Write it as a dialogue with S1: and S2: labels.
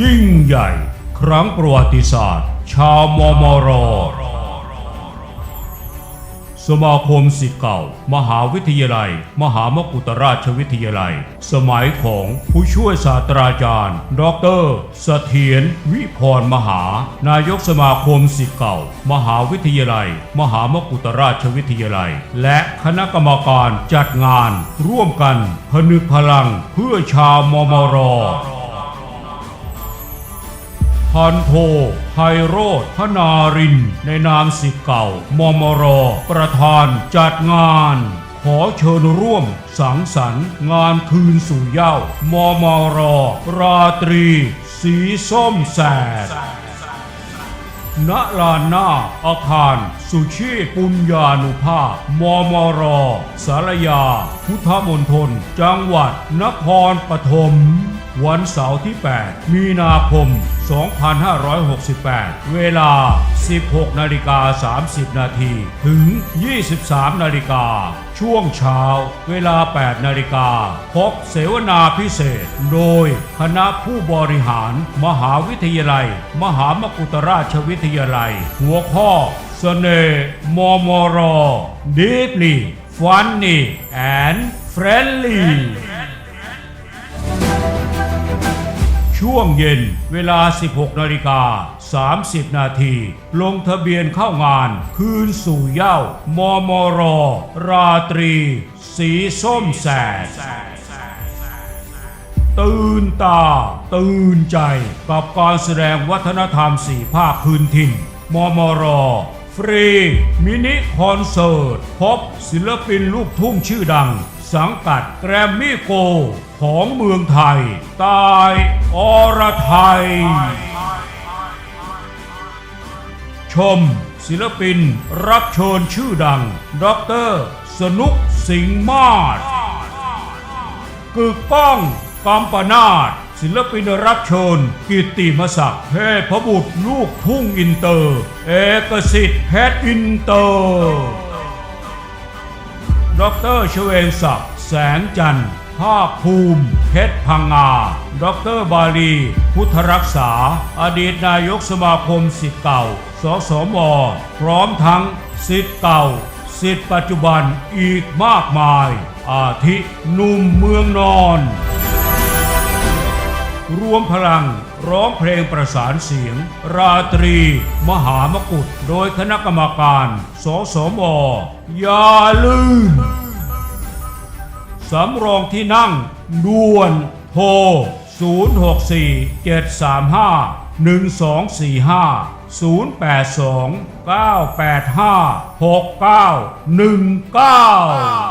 S1: ยิ่งใหญ่ ครั้งประวัติศาสตร์ ชาวมอมรสมาคมศิษย์เก่า มหาวิทยาลัย มหามกุฏราชวิทยาลัย สมัยของผู้ช่วยศาสตราจารย์ ดรเสถียรวิพรมหา นายกสมาคมศิษย์เก่า มหาวิทยาลัย มหามกุฏราชวิทยาลัย และคณะกรรมการจัดงาน ร่วมกัน พนึกพลังเพื่อชาวมมร พันโทไพโรธพนาริน ในนามสิเก่ามมร ประธานจัดงาน ขอเชิญร่วมสังสรรค์ งานคืนสู่เย้ามมร ราตรี สีส้มแสดณลานหน้าอาคาร สุชีปุญญานุภาพ มมร สารยา พุทธมณฑลจังหวัดนครปฐม วันเสาร์ที่ 8 มีนาคม 2568 เวลา 16 นาฬิกา 30 นาทีถึง 23 นาฬิกา ช่วงเช้า เวลา 8 นาฬิกา พบเสวนาพิเศษ โดยคณะผู้บริหาร มหาวิทยาลัย มหามกุฏราชวิทยาลัย หัวข้อเสน่ห์มมร deeply funny and friendly ช่วงเย็นเวลา 16นาฬิกา30 นาที ลงทะเบียนเข้างาน คืนสู่เย้ามมรอ ราตรี สีส้มแสดตื่นตา ตื่นใจ กับการแสดงวัฒนธรรมสี่ภาคพื้นถิ่นมมรอฟรี มินิคอนเสิร์ต พบศิลปินลูกทุ่งชื่อดัง สังกัดแกรมมี่โก ของเมืองไทย ตาย อรไทย ชม ศิลปิน รับเชิญชื่อดังด็อกเตอร์สนุกสิงห์มาศกึกก้องกำปนาดศิลปินรับเชิญกิตติมศักดิ์เทพบุตรลูกทุ่งอินเตอร์ เอกสิทธิ์เพชรอินเตอร์ด็อกเตอรชเวงศักดิ์แสงจันทร์ ภาคภูมิ เพชรพังงา ดรบาลี พุทธรักษา อดีตนายกสมาคมสิทธิ์เก่า สสม พร้อมทั้งสิทธิ์เก่า สิทธิ์ปัจจุบันอีกมากมาย อาทิหนุ่มเมืองนอน รวมพลังร้องเพลงประสานเสียง ราตรี มหามกุฏโดยคณะกรรมการ สสมอย่าลืม สำรองที่นั่ง ด่วนโทร064 735 1245 082 985 6919